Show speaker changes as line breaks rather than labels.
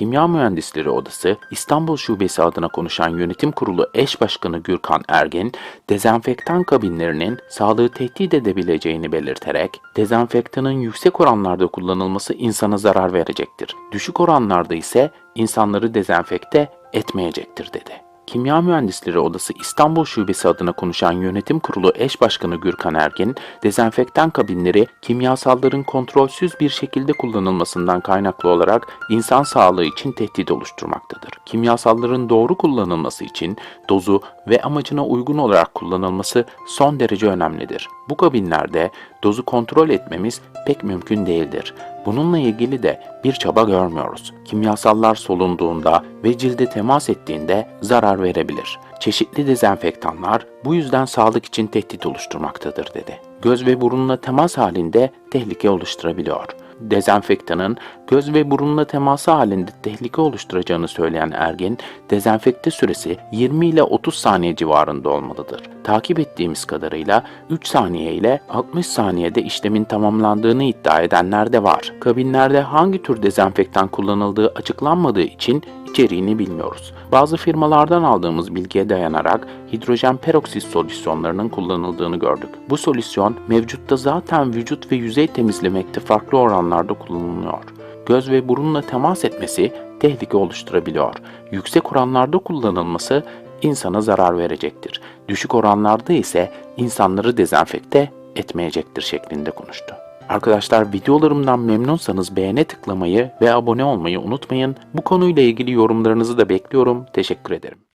Kimya Mühendisleri Odası İstanbul Şubesi adına konuşan Yönetim Kurulu Eş Başkanı Gürkan Ergin, dezenfektan kabinlerinin sağlığı tehdit edebileceğini belirterek, dezenfektanın yüksek oranlarda kullanılması insana zarar verecektir. Düşük oranlarda ise insanları dezenfekte etmeyecektir dedi. Kimya Mühendisleri Odası İstanbul Şubesi adına konuşan Yönetim Kurulu Eş Başkanı Gürkan Ergin, dezenfektan kabinleri kimyasalların kontrolsüz bir şekilde kullanılmasından kaynaklı olarak insan sağlığı için tehdit oluşturmaktadır. Kimyasalların doğru kullanılması için dozu ve amacına uygun olarak kullanılması son derece önemlidir. Bu kabinlerde dozu kontrol etmemiz pek mümkün değildir. Bununla ilgili de bir çaba görmüyoruz. Kimyasallar solunduğunda ve cilde temas ettiğinde zarar verebilir. Çeşitli dezenfektanlar bu yüzden sağlık için tehdit oluşturmaktadır dedi. Göz ve burunla temas halinde tehlike oluşturabiliyor. Dezenfektanın göz ve burunla teması halinde tehlike oluşturacağını söyleyen Ergin, dezenfekte süresi 20 ile 30 saniye civarında olmalıdır. Takip ettiğimiz kadarıyla 3 saniye ile 60 saniyede işlemin tamamlandığını iddia edenler de var. Kabinlerde hangi tür dezenfektan kullanıldığı açıklanmadığı için içeriğini bilmiyoruz. Bazı firmalardan aldığımız bilgiye dayanarak hidrojen peroksit solüsyonlarının kullanıldığını gördük. Bu solüsyon mevcutta zaten vücut ve yüzey temizlemekte farklı oranlarda kullanılıyor. Göz ve burunla temas etmesi tehlike oluşturabiliyor. Yüksek oranlarda kullanılması insana zarar verecektir. Düşük oranlarda ise insanları dezenfekte etmeyecektir şeklinde konuştu. Arkadaşlar videolarımdan memnunsanız beğene tıklamayı ve abone olmayı unutmayın. Bu konuyla ilgili yorumlarınızı da bekliyorum. Teşekkür ederim.